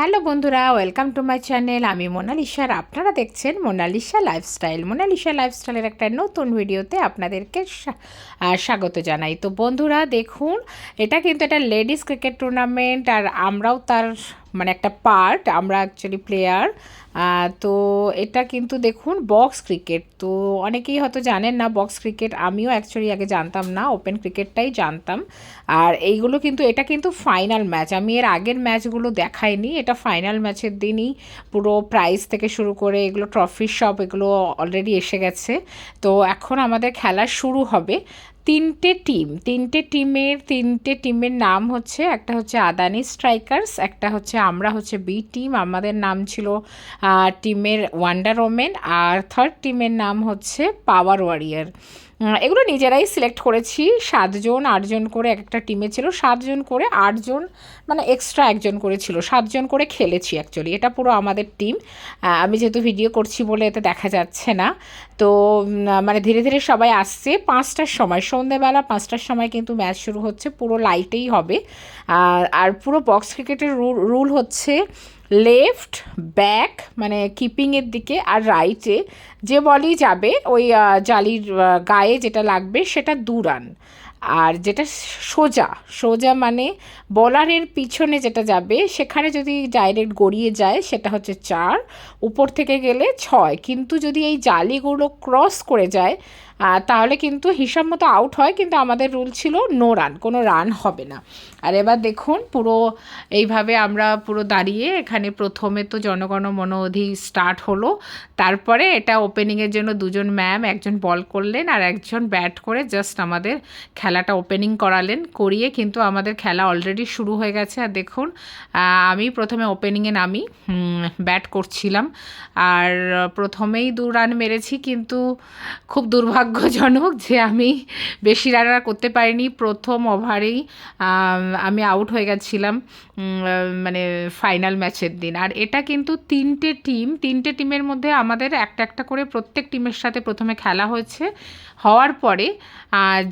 Hello বন্ধুরা, welcome to my channel. আমি মোনালিশার আপনারা দেখছেন মোনালিসা লাইফস্টাইল। মোনালিসা লাইফস্টাইলের একটা নতুন ভিডিওতে আপনাদেরকে স্বাগত জানাই। তো বন্ধুরা, দেখুন, এটা কিন্তু একটা লেডিস ক্রিকেট টুর্নামেন্ট আর আমরাও তার মানে একটা পার্ট আমরা অ্যাকচুয়ালি প্লেয়ার তো এটা কিন্তু দেখুন বক্স ক্রিকেট তো অনেকেই হয়তো জানেন না বক্স ক্রিকেট আমিও অ্যাকচুয়ালি আগে জানতাম না ওপেন ক্রিকেটটাই জানতাম। আর এইগুলো কিন্তু, এটা কিন্তু ফাইনাল ম্যাচ আমি এর আগের ম্যাচগুলো দেখাইনি, এটা ফাইনাল ম্যাচের দিনই পুরো প্রাইজ থেকে শুরু করে এগুলো ট্রফি সব এগুলো অলরেডি এসে গেছে। তো এখন আমাদের খেলা শুরু হবে। তিনটে টিম, তিনটে টিমের তিনটে টিমের নাম হচ্ছে, একটা হচ্ছে আদানি স্ট্রাইকার্স, একটা হচ্ছে আমরা হচ্ছে বি টিম, আমাদের নাম ছিল টিমের ওয়ান্ডার ওমেন, আর থার্ড টিমের নাম হচ্ছে পাওয়ার ওয়ারিয়ার। এগুলো নিজেরাই সিলেক্ট করেছি। সাতজন, আটজন করে এক একটা টিমে ছিল। সাতজন করে আটজন মানে এক্সট্রা একজন করে ছিল। সাতজন করে খেলেছি অ্যাকচুয়ালি এটা পুরো আমাদের টিম আমি যেহেতু ভিডিও করছি বলে এতে দেখা যাচ্ছে না। তো মানে ধীরে ধীরে সবাই আসছে। পাঁচটার সময়, সন্ধেবেলা পাঁচটার সময় কিন্তু ম্যাচ শুরু হচ্ছে। পুরো লাইটেই হবে। আর পুরো বক্স ক্রিকেটের রুল হচ্ছে লেফট ব্যাক মানে কিপিংয়ের দিকে আর রাইটে যে বলই যাবে, ওই জালির গায়ে যেটা লাগবে সেটা দু রান আর যেটা সোজা সোজা মানে বলারের পিছনে যেটা যাবে, সেখানে যদি ডাইরেক্ট গড়িয়ে যায়, সেটা হচ্ছে চার, উপর থেকে গেলে ছয়। কিন্তু যদি এই জালিগুলো ক্রস করে যায় তাহলে কিন্তু হিসাব মতো আউট হয়, কিন্তু আমাদের রুল ছিল নো রান কোনো রান হবে না। আর এবার দেখুন, পুরো এইভাবে আমরা পুরো দাঁড়িয়ে এখানে প্রথমে তো জনগণ মনোধি স্টার্ট হলো, তারপরে এটা ওপেনিংয়ের জন্য দুজন ম্যাম একজন বল করলেন আর একজন ব্যাট করে জাস্ট আমাদের খেলাটা ওপেনিং করালেন, করিয়ে কিন্তু আমাদের খেলা অলরেডি শুরু হয়ে গেছে। আর দেখুন আমি প্রথমে ওপেনিংয়ে নামি ব্যাট করছিলাম। আর প্রথমেই দু রান মেরেছি, কিন্তু খুব দুর্ভাগ্যজনক যে আমি বেশি রান আর করতে পারিনি। প্রথম ওভারেই, আমি আউট হয়ে গেছিলাম মানে ফাইনাল ম্যাচের দিন। আর এটা কিন্তু তিনটে টিম তিনটে টিমের মধ্যে আমাদের একটা একটা করে প্রত্যেক টিমের সাথে প্রথমে খেলা হয়েছে। হওয়ার পরে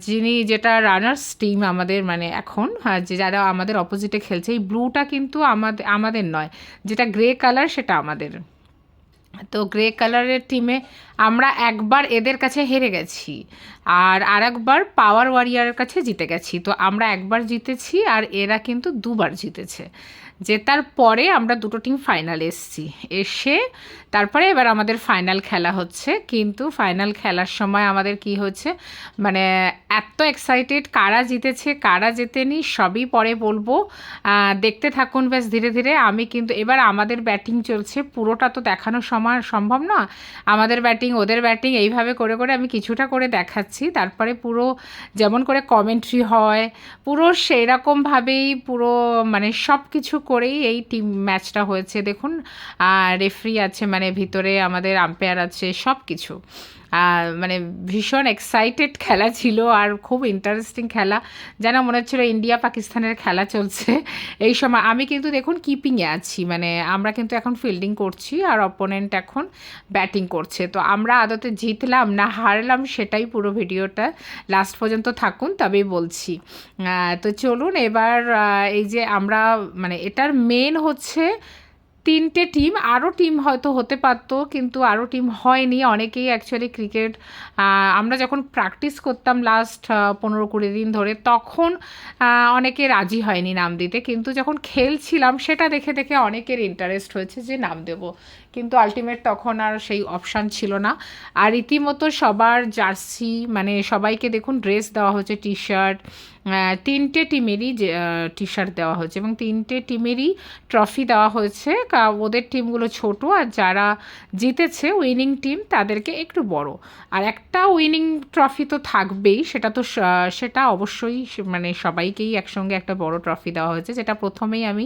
যিনি যেটা রানার্স টিম আমাদের মানে এখন যে যারা আমাদের অপোজিটে খেলছে, এই ব্লুটা কিন্তু আমাদের আমাদের নয়। যেটা গ্রে কালার সেটা আমাদের। তো গ্রে কালারের টিমে আমরা একবার এদের কাছে হেরে গেছি। আর আর একবার পাওয়ার ওয়ারিয়ারের কাছে জিতে গেছি। তো আমরা একবার জিতেছি আর এরা কিন্তু দুবার জিতেছে। জেতার পরে আমরা দুটো টিম ফাইনাল এসছি। এসে তারপরে এবার আমাদের ফাইনাল খেলা হচ্ছে। কিন্তু ফাইনাল খেলার সময় আমাদের কি হচ্ছে? মানে এত এক্সাইটেড কারা জিতেছে, কারা জেতেনি, সবই পরে বলব। দেখতে থাকুন বেশ ধীরে ধীরে। আমি কিন্তু এবার আমাদের ব্যাটিং চলছে। পুরোটা তো দেখানো সময় সম্ভব না। আমাদের ব্যাটিং ওদের ব্যাটিং এইভাবে করে করে আমি কিছুটা করে দেখাচ্ছি। তারপরে পুরো যেমন করে কমেন্ট্রি হয়, পুরো সেই রকমভাবেই পুরো মানে সব কিছু করেই এই টিম ম্যাচটা হয়েছে। দেখুন রেফারি আছে মানে ভিতরে আমাদের আম্পায়ার আছে সব কিছু মানে ভীষণ এক্সাইটেড খেলা ছিল আর খুব ইন্টারেস্টিং খেলা। যেন মনে হচ্ছিল ইন্ডিয়া পাকিস্তানের খেলা চলছে এই সময়। আমি কিন্তু দেখুন কিপিংয়ে আছি মানে আমরা কিন্তু এখন ফিল্ডিং করছি আর অপোনেন্ট এখন ব্যাটিং করছে। তো আমরা আদতে জিতলাম, না হারলাম সেটাই পুরো ভিডিওটা। লাস্ট পর্যন্ত থাকুন, তবেই বলছি। তো চলুন এবার এই যে আমরা মানে এটার মেন হচ্ছে তিনটে টিম আরও টিম হয়তো হতে পারতো, কিন্তু আরও টিম হয়নি। অনেকেই অ্যাকচুয়ালি ক্রিকেট আমরা যখন প্র্যাকটিস করতাম লাস্ট পনেরো কুড়ি দিন ধরে, তখন অনেকে রাজি হয়নি নাম দিতে। কিন্তু যখন খেলছিলাম, সেটা দেখে দেখে অনেকের ইন্টারেস্ট হয়েছে যে নাম দেব। কিন্তু আলটিমেট তখন আর সেই অপশান ছিল না। আর রীতিমতো সবার জার্সি মানে সবাইকে দেখুন ড্রেস দেওয়া হচ্ছে টি শার্ট তিনটে টিমেরই যে টি শার্ট দেওয়া হয়েছে এবং তিনটে টিমেরই ট্রফি দেওয়া হয়েছে। ওদের টিমগুলো ছোট আর যারা জিতেছে উইনিং টিম তাদেরকে একটু বড়। আর একটা উইনিং ট্রফি তো থাকবেই, সেটা তো সেটা অবশ্যই মানে সবাইকেই একসঙ্গে একটা বড় ট্রফি দেওয়া হয়েছে, যেটা প্রথমেই আমি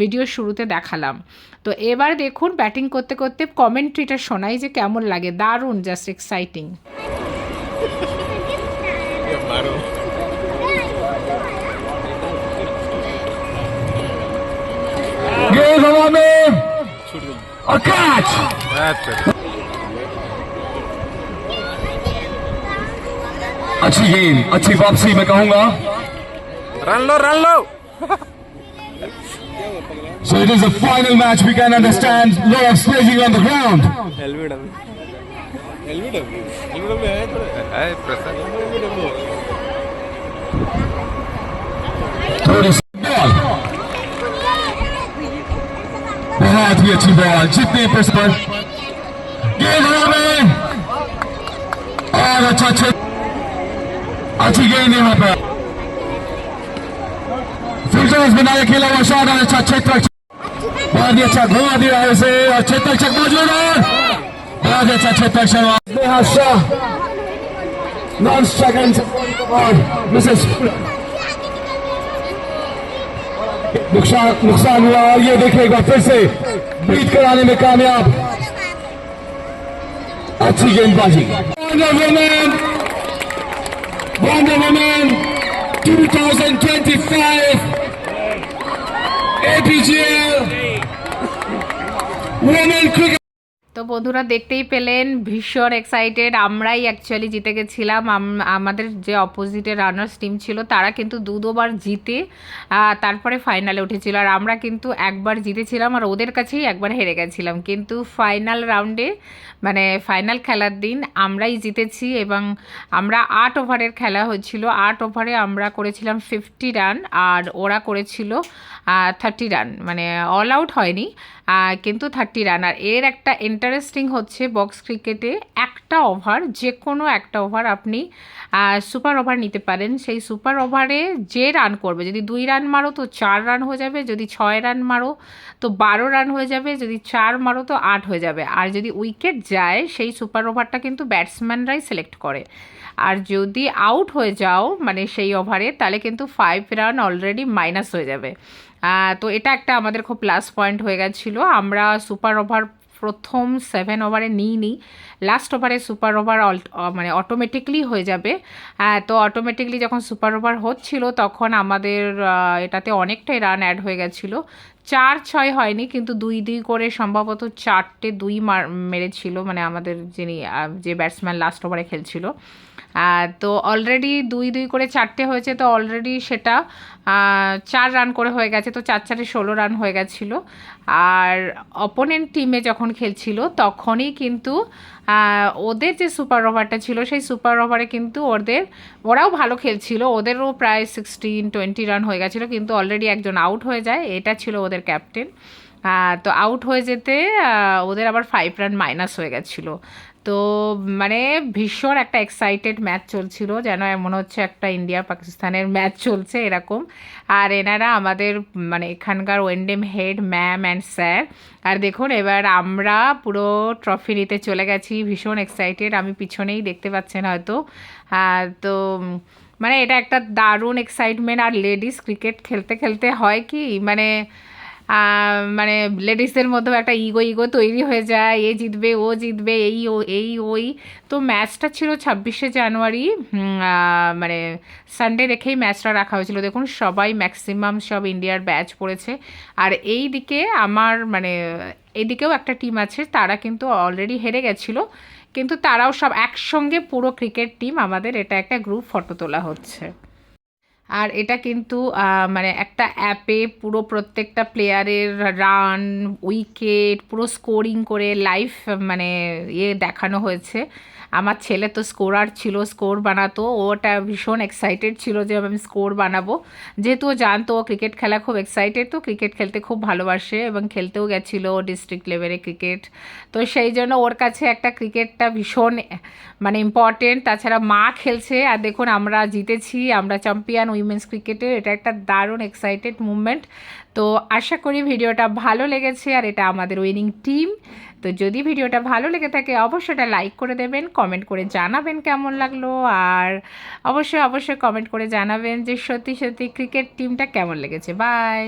ভিডিও শুরুতে দেখালাম। তো এবার দেখুন ব্যাটিং করতে করতে কমেন্ট্রিটা শোনাই যে কেমন লাগে দারুণ জাস্ট এক্সাইটিং गेंद हवा में और कैच अच्छी गेंद अच्छी वापसी मैं कहूंगा रन लो run low So it is a final match. We can understand lot of staging on the ground. LBW LBW LBW है तो है Prasad LBW Third is ball. बहुत ही अच्छी बॉल जितने प्रेस पर गेंद हवा में और अच्छा अच्छा अच्छी गेंद यहाँ पर फिल्टर्स बनाए खेला हुआ शॉट और अच्छा क्षेत्र बहुत ही अच्छा घुमा दिया है उसे और क्षेत्र चक मौजूद है बहुत ही अच्छा क्षेत्र शर्मा नॉन सेकंड और मिसेस नुकसान नुकसान हुआ और ये देखिए एक बार फिर से बीट कराने में कामयाब अच्छी गेंदबाजी women wonder women 2025 APGL Women Cricket তো বন্ধুরা দেখতেই পেলেন, ভীষণ এক্সাইটেড আমরাই অ্যাকচুয়ালি জিতে গেছিলাম। আমাদের যে অপোজিটে রানার্স টিম ছিল, তারা কিন্তু দু দুবার জিতে তারপরে ফাইনালে উঠেছিল। আর আমরা কিন্তু একবার জিতেছিলাম আর ওদের কাছেই একবার হেরে গেছিলাম। কিন্তু ফাইনাল রাউন্ডে মানে ফাইনাল খেলার দিন আমরাই জিতেছি এবং আমরা আট ওভারের খেলা হয়েছিল। আট ওভারে আমরা করেছিলাম ফিফটি রান আর ওরা করেছিল থার্টি রান মানে অল আউট হয়নি। কিন্তু থার্টি রান আর এর একটা ইন্টারেস্টিং হচ্ছে বক্স ক্রিকেটে একটা ওভার যে কোনো একটা ওভার আপনি সুপার ওভার নিতে পারেন। সেই সুপার ওভারে যে রান করবে, যদি দুই রান মারো তো চার রান হয়ে যাবে, যদি ছয় রান মারো তো বারো রান হয়ে যাবে, যদি চার মারো তো আট হয়ে যাবে। আর যদি উইকেট যায়, সেই সুপার ওভারটা কিন্তু ব্যাটসম্যানরাই সিলেক্ট করে। আর যদি আউট হয়ে যাও মানে সেই ওভারে তাহলে কিন্তু ফাইভ রান অলরেডি মাইনাস হয়ে যাবে। তো এটা একটা আমাদের খুব প্লাস পয়েন্ট হয়ে গেছিল। আমরা সুপার ওভার প্রথম সেভেন ওভারে নিই নি লাস্ট ওভারে সুপার ওভার মানে অটোমেটিকলি হয়ে যাবে। তো অটোমেটিকলি যখন সুপার ওভার হচ্ছিল, তখন আমাদের এটাতে অনেকটাই রান অ্যাড হয়ে গেছিল। চার ছয় হয়নি, কিন্তু দুই দুই করে সম্ভবত চারটে দুই মার মেরেছিল মানে আমাদের যিনি যে ব্যাটসম্যান লাস্ট ওভারে খেলছিল। তো অলরেডি দুই দুই করে চারটে হয়েছে, তো অলরেডি সেটা চার রান করে হয়ে গেছে, তো চার চারে ষোলো রান হয়ে গেছিল। আর অপোনেন্ট টিমে যখন খেলছিল, তখনই কিন্তু ওদের যে সুপার ওভারটা ছিল, সেই সুপার ওভারে কিন্তু ওদের, ওরাও ভালো খেলছিল। ওদেরও প্রায় সিক্সটিন টোয়েন্টি রান হয়ে গেছিল, কিন্তু অলরেডি একজন আউট হয়ে যায়। এটা ছিল ওদের ক্যাপ্টেন তো আউট হয়ে যেতে ওদের আবার ফাইভ রান মাইনাস হয়ে গেছিল। তো মানে ভীষণ একটা এক্সাইটেড ম্যাচ চলছিল, যেন মনে হচ্ছে একটা ইন্ডিয়া পাকিস্তানের ম্যাচ চলছে এরকম। আর এনারা আমাদের মানে এখানকার Wyndham head ma'am and sir আর দেখুন, এবার আমরা পুরো ট্রফি নিতে চলে গেছি, ভীষণ এক্সাইটেড আমি পিছনেই দেখতে পাচ্ছেন হয়তো। তো মানে এটা একটা দারুণ এক্সাইটমেন্ট আর লেডিস ক্রিকেট খেলতে খেলতে হয় কি মানে মানে লেডিসদের মধ্যেও একটা ইগো ইগো তৈরি হয়ে যায়। এ জিতবে, ও জিতবে, এই, ও, এই, ওই। তো ম্যাচটা ছিল ছাব্বিশে জানুয়ারি। মানে সানডে রেখেই ম্যাচটা রাখা হয়েছিল। দেখুন, সবাই ম্যাক্সিমাম সব ইন্ডিয়ার ব্যাচ পড়েছে। আর এই দিকে আমার মানে এদিকেও একটা টিম আছে, তারা কিন্তু অলরেডি হেরে গেছিল। কিন্তু তারাও সব একসঙ্গে পুরো ক্রিকেট টিম আমাদের এটা একটা গ্রুপ ফটো তোলা হচ্ছে। আর এটা কিন্তু মানে একটা অ্যাপে পুরো প্রত্যেকটা প্লেয়ারের রান, উইকেট, পুরো স্কোরিং করে লাইভ মানে ইয়ে দেখানো হয়েছে। আমার ছেলে তো স্কোরার ছিল স্কোর বানাতো। ওটা ভীষণ এক্সাইটেড ছিল যে আমি স্কোর বানাবো। যেহেতু ও জানতো, ও ক্রিকেট খেলা খুব এক্সাইটেড তো ক্রিকেট খেলতে খুব ভালোবাসে এবং খেলতেও গেছিল ডিস্ট্রিক্ট লেভেলে ক্রিকেট তো সেই জন্য ওর কাছে একটা ক্রিকেটটা ভীষণ মানে ইম্পর্টেন্ট তাছাড়া মা খেলছে, আর দেখুন আমরা জিতেছি, আমরা চ্যাম্পিয়ন উইমেন্স ক্রিকেটের এটা একটা দারুণ এক্সাইটেড মুভমেন্ট তো আশা করি ভিডিওটা ভালো লেগেছে, আর এটা আমাদের উইনিং টিম তো যদি ভিডিওটা ভালো লেগে থাকে, অবশ্যই এটা লাইক করে দেবেন কমেন্ট করে জানাবেন কেমন লাগল, আর অবশ্যই অবশ্যই কমেন্ট করে জানাবেন যে সত্যি সত্যি ক্রিকেট টিমটা কেমন লেগেছে। বাই